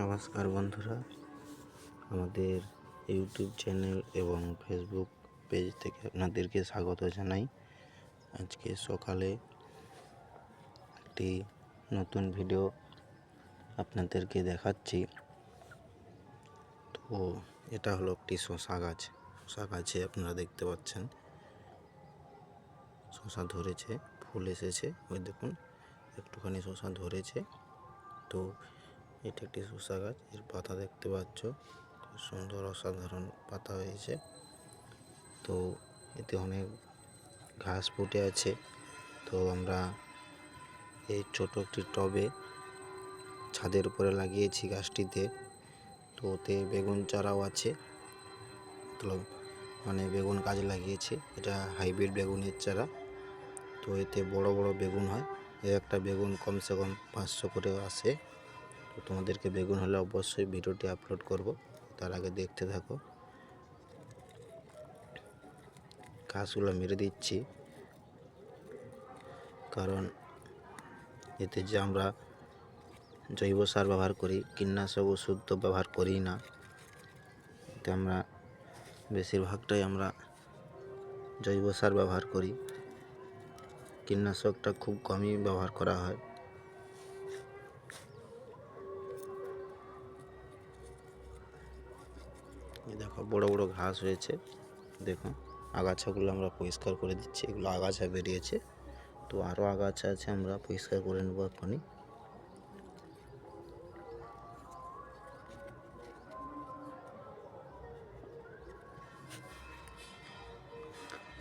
নমস্কার বন্ধুরা। আমাদের ইউটিউব চ্যানেল এবং ফেসবুক পেজ থেকে আপনাদেরকে স্বাগত জানাই। আজকে সকালে একটি নতুন ভিডিও আপনাদেরকে দেখাচ্ছি। তো এটা হলো একটি শশা গাছ। শশা গাছে আপনারা দেখতে পাচ্ছেন, শশা ধরেছে, ফুল এসেছে। ওই দেখুন, একটুখানি শশা ধরেছে। তো এটা একটি শসা গাছ। এর পাতা দেখতে পাচ্ছ, খুব সুন্দর অসাধারণ পাতা হয়েছে। তো এতে অনেক ঘাস ফুটে আছে। তো আমরা এই ছোট একটি টবে ছাদের উপরে লাগিয়েছি গাছটিতে। তো ওতে বেগুন চারাও আছে। মতলব মানে বেগুন গাছ লাগিয়েছি। এটা হাইব্রিড বেগুনের চারা। তো এতে বড় বড় বেগুন হয়। এ একটা বেগুন কমসে কম পাঁচশো করে আসে। তো তোমাদেরকে বেগুন হলে অবশ্যই ভিডিওটি আপলোড করব। তার আগে দেখতে থাকো। ঘাসগুলো মেরে দিচ্ছি। কারণ এতে যে আমরা জৈব সার ব্যবহার করি, কীটনাশক ওষুধ তো ব্যবহার করি না। এতে আমরা বেশিরভাগটাই আমরা জৈব সার ব্যবহার করি। কীটনাশকটা খুব কমই ব্যবহার করা হয়। দেখো বড় বড় ঘাস হয়েছে। দেখুন আগাছাগুলো আমরা পরিষ্কার করে দিচ্ছি। এগুলো আগাছা বেরিয়েছে। তো আরও আগাছা আছে, আমরা পরিষ্কার করে নেব এখনই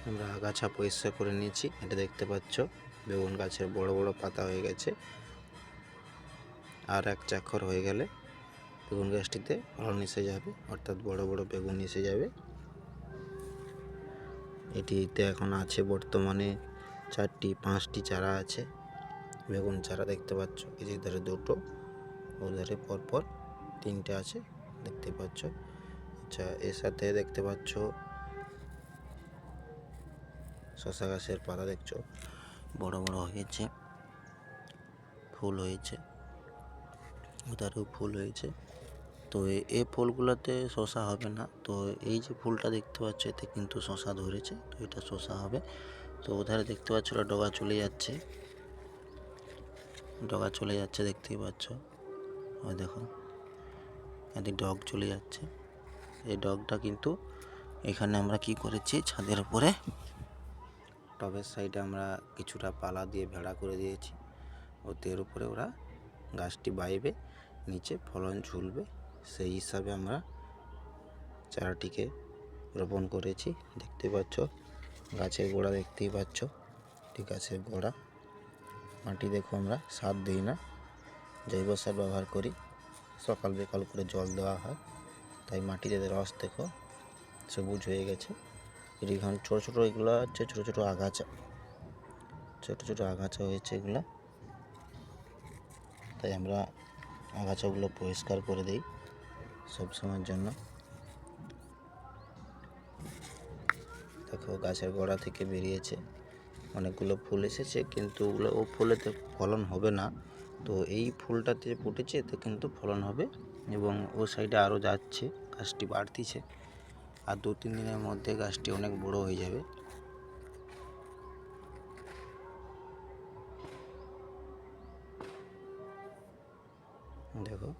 আমরা আগাছা পরিষ্কার করে নিয়েছি। এটা দেখতে পাচ্ছ, বেগুন গাছের বড় বড় পাতা হয়ে গেছে। আর এক চাক্ষর হয়ে গেলে বেগুন গাছটিতে ফলন এসে যাবে, অর্থাৎ বড় বড় বেগুন এসে যাবে। এটিতে এখন আছে বর্তমানে চারটি, পাঁচটি চারা আছে। বেগুন চারা দেখতে পাচ্ছ যে ধারে দুটো, ও ধারে পরপর তিনটে আছে, দেখতে পাচ্ছ। আচ্ছা এর সাথে দেখতে পাচ্ছ, শশা গাছের পাতা দেখছ, বড় বড় হয়েছে, ফুল হয়েছে। ওটারও ফুল হয়েছে। তো এই ফুলগুলোতে শশা হবে না। তো এই যে ফুলটা দেখতে পাচ্ছ, এতে কিন্তু শশা ধরেছে, তো এটা শশা হবে। তো ওধারে দেখতে পাচ্ছ, ওটা ডগা চলে যাচ্ছে। ডগা চলে যাচ্ছে, দেখতেই পাচ্ছ। ওই দেখো, এদিকে ডগ চলে যাচ্ছে। এই ডগটা কিন্তু এখানে আমরা কি করেছি, ছাদের উপরে টবের সাইডে আমরা কিছুটা পালা দিয়ে ভেড়া করে দিয়েছি। ওতে এর উপরে ওরা গাছটি বাইবে, নিচে ফলন ঝুলবে। সেই হিসাবে আমরা চারাটিকে রোপণ করেছি। দেখতে পাচ্ছ, গাছের গোড়া দেখতেই পাচ্ছ। ঠিক গাছের গোড়া। মাটি দেখো আমরা, সার দিই না। জৈব সার ব্যবহার করি। সকাল বিকাল করে জল দেওয়া হয়। তাই মাটিতে রস দেখো, সবুজ হয়ে গেছে। এখানে ছোটো ছোটো এগুলো হচ্ছে ছোটো ছোটো আগাছা। ছোটো ছোটো আগাছা হয়েছে এগুলো। তাই আমরা আগাছাগুলো পরিষ্কার করে দিই সব সময়ের জন্য। দেখো গাছের গোড়া থেকে বেরিয়েছে। অনেকগুলো ফুল এসেছে, কিন্তু ওগুলো, ও ফুলেতে ফলন হবে না। তো এই ফুলটাতে ফুটেছে এতে কিন্তু ফলন হবে এবং ও সাইডে আরও যাচ্ছে, গাছটি বাড়তিছে। আর দু তিন দিনের মধ্যে গাছটি অনেক বড় হয়ে যাবে। 내가